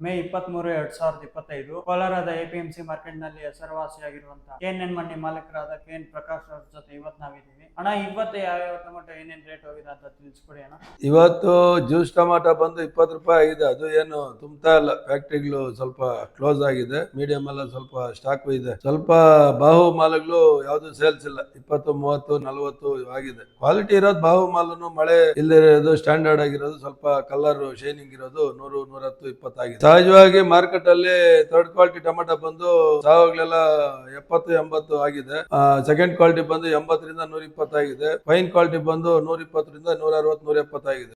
ಮೇ ಇಪ್ಪತ್ಮೂರು ಎರಡ್ ಸಾವಿರದ ಇಪ್ಪತ್ತೈದು ಕೋಲಾರದ ಎಪಿಎಂಸಿ ಮಾರ್ಕೆಟ್ನಲ್ಲಿ ಹೆಸರುವಾಸಿಯಾಗಿರುವಂತಹ ಕೆ ಎನ್ ಮಂಡಿ ಮಾಲೀಕರಾದ ಕೆ ಎನ್ ಪ್ರಕಾಶ್ ಅವರ ಜೊತೆ ಇವತ್ತು ನಾವಿದ್ದೀವಿ. ಅಣ್ಣ, ಇವತ್ತು ಟೊಮೆಟೊ ರೇಟ್ ಅಂತ ಅಣ್ಣ. ಇವತ್ತು ಜ್ಯೂಸ್ ಟೊಮಾಟೊ ಬಂದು ಇಪ್ಪತ್ತು ರೂಪಾಯಿ ಆಗಿದೆ. ಅದು ಏನು ತುಂಬ್ತಾ ಇಲ್ಲ. ಫ್ಯಾಕ್ಟ್ರಿಗಳು ಸ್ವಲ್ಪ ಕ್ಲೋಸ್ ಆಗಿದೆ. ಮೀಡಿಯಂ ಎಲ್ಲ ಸ್ವಲ್ಪ ಸ್ಟಾಕ್ ಇದೆ. ಸ್ವಲ್ಪ ಬಾಹು ಮಾಲ್ಗಳು ಯಾವ್ದು ಸೇಲ್ಸ್ ಇಲ್ಲ. ಇಪ್ಪತ್ತು, ಮೂವತ್ತು, ನಲವತ್ತು ಆಗಿದೆ. ಕ್ವಾಲಿಟಿ ಇರೋದು ಬಾಹು ಮಾಲ್ನು ಮಳೆ ಇಲ್ಲದಿರೋದು ಸ್ಟ್ಯಾಂಡರ್ಡ್ ಆಗಿರೋದು, ಸ್ವಲ್ಪ ಕಲರ್ ಶೈನಿಂಗ್ ಇರೋದು ನೂರು, ನೂರತ್ತು ಇಪ್ಪತ್ತಾಗಿದೆ ಸಹಜವಾಗಿ ಮಾರ್ಕೆಟ್ ಅಲ್ಲಿ ಥರ್ಡ್ ಕ್ವಾಲಿಟಿ ಟೊಮೆಟೊ ಬಂದು ಸಾವಾಗ್ಲೆಲ್ಲ ಎಪ್ಪತ್ತು, ಎಂಬತ್ತು ಆಗಿದೆ. ಸೆಕೆಂಡ್ ಕ್ವಾಲಿಟಿ ಬಂದು ಎಂಬತ್ತರಿಂದ ನೂರ ಇಪ್ಪತ್ತಾಗಿದೆ. ಫೈನ್ ಕ್ವಾಲಿಟಿ ಬಂದು ನೂರ ಇಪ್ಪತ್ತರಿಂದ ನೂರ ಅರವತ್ತು ನೂರ ಎಪ್ಪತ್ತಾಗಿದೆ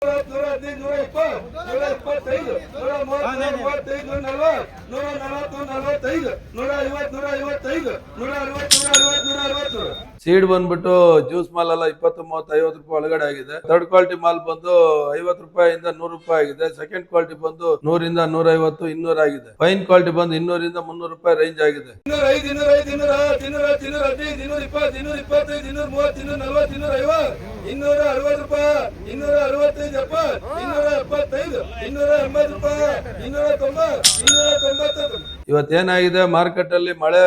ನೂರ ನಲವತ್ತು ನಲವತ್ತೈದು ನೂರ ಐವತ್ತು ನೂರ ಐವತ್ತೈದು ನೂರ ಅರವತ್ತು ನೂರ ಅರವತ್ತು ನೂರ ಅರವತ್ತು ಸೀಡ್ ಬಂದ್ಬಿಟ್ಟು ಜ್ಯೂಸ್ ಮಾಲ್ ಎಲ್ಲ ಇಪ್ಪತ್ತು ಮೂವತ್ತು ಐವತ್ತು ರೂಪಾಯಿ ಒಳಗಡೆ ಆಗಿದೆ. ಥರ್ಡ್ ಕ್ವಾಲಿಟಿ ಮಾಲ್ ಬಂದು ಐವತ್ತು ರೂಪಾಯಿಂದ ನೂರು ರೂಪಾಯಿ ಆಗಿದೆ. ಸೆಕೆಂಡ್ ಕ್ವಾಲಿಟಿ ಬಂದು ನೂರಿಂದ ನೂರ ಐವತ್ತು ಇನ್ನೂರ ಆಗಿದೆ. ಫೈನ್ ಕ್ವಾಲಿಟಿ ಬಂದು ಇನ್ನೂರಿಂದ ಮುನ್ನೂರು ರೂಪಾಯಿ ರೇಂಜ್ ಆಗಿದೆ. ಇನ್ನೂರ ಐದು ಇನ್ನೂರ ಐದು ಇನ್ನೂರ ಇನ್ನೂರ ಇನ್ನೂರ ಹದಿನೈದು ಇನ್ನೂರ ಇಪ್ಪತ್ತು ಇನ್ನೂರ ಇಪ್ಪತ್ತೈದು ಇನ್ನೂರ ಮೂವತ್ತು ಇನ್ನೂರ ನಲವತ್ತು ಇನ್ನೂರ ಐವತ್ತು ಇನ್ನೂರ ಅರವತ್ತು ರೂಪಾಯಿ ಇನ್ನೂರ ಅರವತ್ತೈದು ಎಪ್ಪತ್ತು ಇನ್ನೂರ ಎಪ್ಪತ್ತೈದು ಇನ್ನೂರ ಎಂಬತ್ತು ರೂಪಾಯಿ ಇನ್ನೂರ ತೊಂಬತ್ತು ಇನ್ನೂರ ತೊಂಬತ್ತೈದು. ಇವತ್ತೇನಾಗಿದೆ? ಮಾರ್ಕೆಟ್ ಅಲ್ಲಿ ಮಳೆ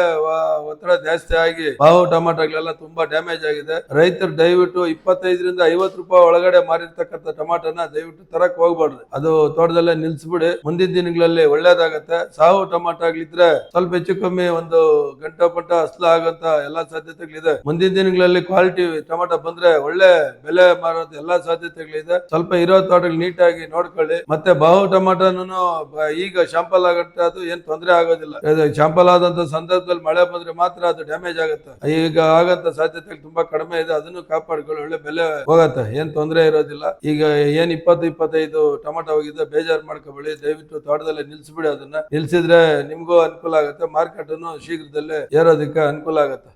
ಒತ್ತಡ ಜಾಸ್ತಿ ಆಗಿ ಬಾವು ಟೊಮಾಟೋಗಳೆಲ್ಲ ತುಂಬಾ ಡ್ಯಾಮೇಜ್ ಆಗಿದೆ. ರೈತರು ದಯವಿಟ್ಟು ಇಪ್ಪತ್ತೈದರಿಂದ ಐವತ್ತು ರೂಪಾಯಿ ಒಳಗಡೆ ಮಾರಿರ್ತಕ್ಕಂಥ ಟೊಮಾಟೋನ ದಯವಿಟ್ಟು ತರಕ್ ಹೋಗ್ಬಾರ್ದು. ಅದು ತೋಟದಲ್ಲೇ ನಿಲ್ಸ್ಬಿಡಿ. ಮುಂದಿನ ದಿನಗಳಲ್ಲಿ ಒಳ್ಳೇದಾಗತ್ತೆ. ಸಾವು ಟೊಮಾಟೋಗಳಿದ್ರೆ ಸ್ವಲ್ಪ ಹೆಚ್ಚು ಕಮ್ಮಿ ಒಂದು ಗಂಟೆ ಪಟ್ಟ ಅಸ್ಲು ಆಗಂತ ಎಲ್ಲಾ ಸಾಧ್ಯತೆಗಳಿದೆ. ಮುಂದಿನ ದಿನಗಳಲ್ಲಿ ಕ್ವಾಲಿಟಿ ಟೊಮಾಟೋ ಬಂದ್ರೆ ಒಳ್ಳೆ ಬೆಲೆ ಮಾರೋದು ಎಲ್ಲಾ ಸಾಧ್ಯತೆಗಳಿದೆ. ಸ್ವಲ್ಪ ಇರೋ ತೋಟಗಳು ನೀಟಾಗಿ ನೋಡ್ಕೊಳ್ಳಿ. ಮತ್ತೆ ಬಾವು ಟೊಮಾಟೋನು ಈಗ ಶಾಂಪಲ್ ಆಗತ್ತೆ ಅದು ಏನ್ ತೊಂದರೆ ಆಗೋದಿಲ್ಲ. ಶಾಂಪಲ್ ಆದಂತ ಸಂದರ್ಭದಲ್ಲಿ ಮಳೆ ಬಂದ್ರೆ ಮಾತ್ರ ಅದು ಡ್ಯಾಮೇಜ್ ಆಗುತ್ತೆ. ಈಗ ಆಗಂತ ಸಾಧ್ಯತೆ ತುಂಬಾ ಕಡಿಮೆ ಇದೆ. ಅದನ್ನು ಕಾಪಾಡ್ಕೊಳ್ಳಿ ಒಳ್ಳೆ ಬೆಲೆ ಹೋಗತ್ತೆ. ಏನ್ ತೊಂದರೆ ಇರೋದಿಲ್ಲ. ಈಗ ಏನ್ ಇಪ್ಪತ್ತು ಇಪ್ಪತ್ತೈದು ಟೊಮೆಟೊ ಹೋಗಿದ್ದ ಬೇಜಾರ್ ಮಾಡ್ಕೋಬೇಡಿ. ದಯವಿಟ್ಟು ತೋಟದಲ್ಲಿ ನಿಲ್ಸ್ಬಿಡಿ ಅದನ್ನ. ನಿಲ್ಸಿದ್ರೆ ನಿಮ್ಗೂ ಅನುಕೂಲ ಆಗುತ್ತೆ. ಮಾರ್ಕೆಟ್ ಶೀಘ್ರದಲ್ಲೇ ಏರೋದಕ್ಕೆ ಅನುಕೂಲ ಆಗುತ್ತೆ.